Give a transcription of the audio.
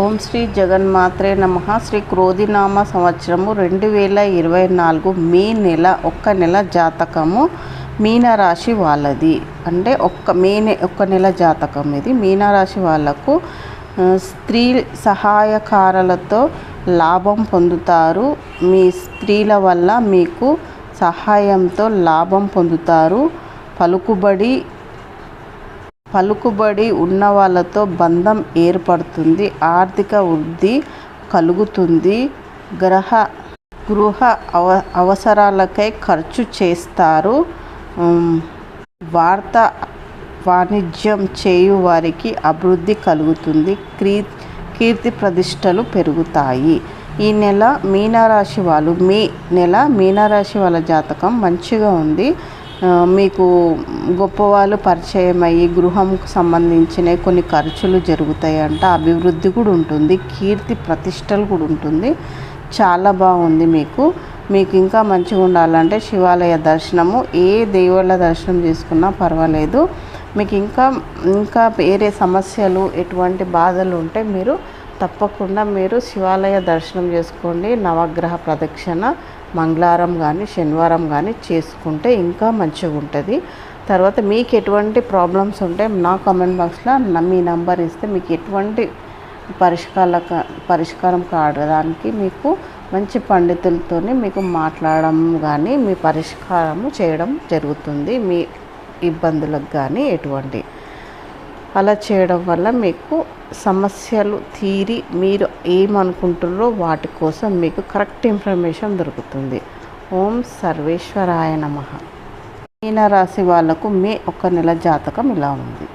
ఓం శ్రీ జగన్మాత్రే నమ. శ్రీ క్రోధినామ సంవత్సరము రెండు వేల ఇరవై నాలుగు మే నెల ఒక్క నెల జాతకము మీనరాశి వాళ్ళది. అంటే ఒక్క మే నె ఒక్క నెల జాతకం ఇది. మీనరాశి వాళ్ళకు స్త్రీ సహాయకారులతో లాభం పొందుతారు. మీ స్త్రీల వల్ల మీకు సహాయంతో లాభం పొందుతారు. పలుకుబడి పలుకుబడి ఉన్న వాళ్ళతో బంధం ఏర్పడుతుంది ఆర్థిక వృద్ధి కలుగుతుంది గ్రహ గృహ అవ అవసరాలకై ఖర్చు చేస్తారు. వార్త వాణిజ్యం చేయు వారికి అభివృద్ధి కలుగుతుంది క్రీ కీర్తి ప్రతిష్టలు పెరుగుతాయి. ఈ నెల మీనరాశి వాళ్ళు మే నెల మీనరాశి వాళ్ళ జాతకం మంచిగా ఉంది. మీకు గొప్పవాళ్ళు పరిచయం అయ్యి గృహంకు సంబంధించిన కొన్ని ఖర్చులు జరుగుతాయంట. అభివృద్ధి కూడా ఉంటుంది. కీర్తి ప్రతిష్టలు కూడా ఉంటుంది. చాలా బాగుంది మీకు. మీకు ఇంకా మంచిగా ఉండాలంటే శివాలయ దర్శనము. ఏ దేవుళ్ళ దర్శనం చేసుకున్నా పర్వాలేదు. మీకు ఇంకా ఇంకా వేరే సమస్యలు ఎటువంటి బాధలు ఉంటే మీరు తప్పకుండా మీరు శివాలయ దర్శనం చేసుకోండి. నవగ్రహ ప్రదక్షిణ మంగళవారం కానీ శనివారం కానీ చేసుకుంటే ఇంకా మంచిగా ఉంటుంది. తర్వాత మీకు ఎటువంటి ప్రాబ్లమ్స్ ఉంటే నా కామెంట్ బాక్స్లో మీ నంబర్ ఇస్తే మీకు ఎటువంటి పరిష్కార పరిష్కారం కావడానికి మీకు మంచి పండితులతో మీకు మాట్లాడడం కానీ మీ పరిష్కారము చేయడం జరుగుతుంది. మీ ఇబ్బందులకు కానీ ఎటువంటి అలా చేయడం వల్ల మీకు సమస్యలు తీరి మీరు ఏమనుకుంటున్నారో వాటి కోసం మీకు కరెక్ట్ ఇన్ఫర్మేషన్ దొరుకుతుంది. ఓం సర్వేశ్వరాయ నమ. మీనరాశి వాళ్ళకు మే ఒక నెల జాతకం ఇలా ఉంది.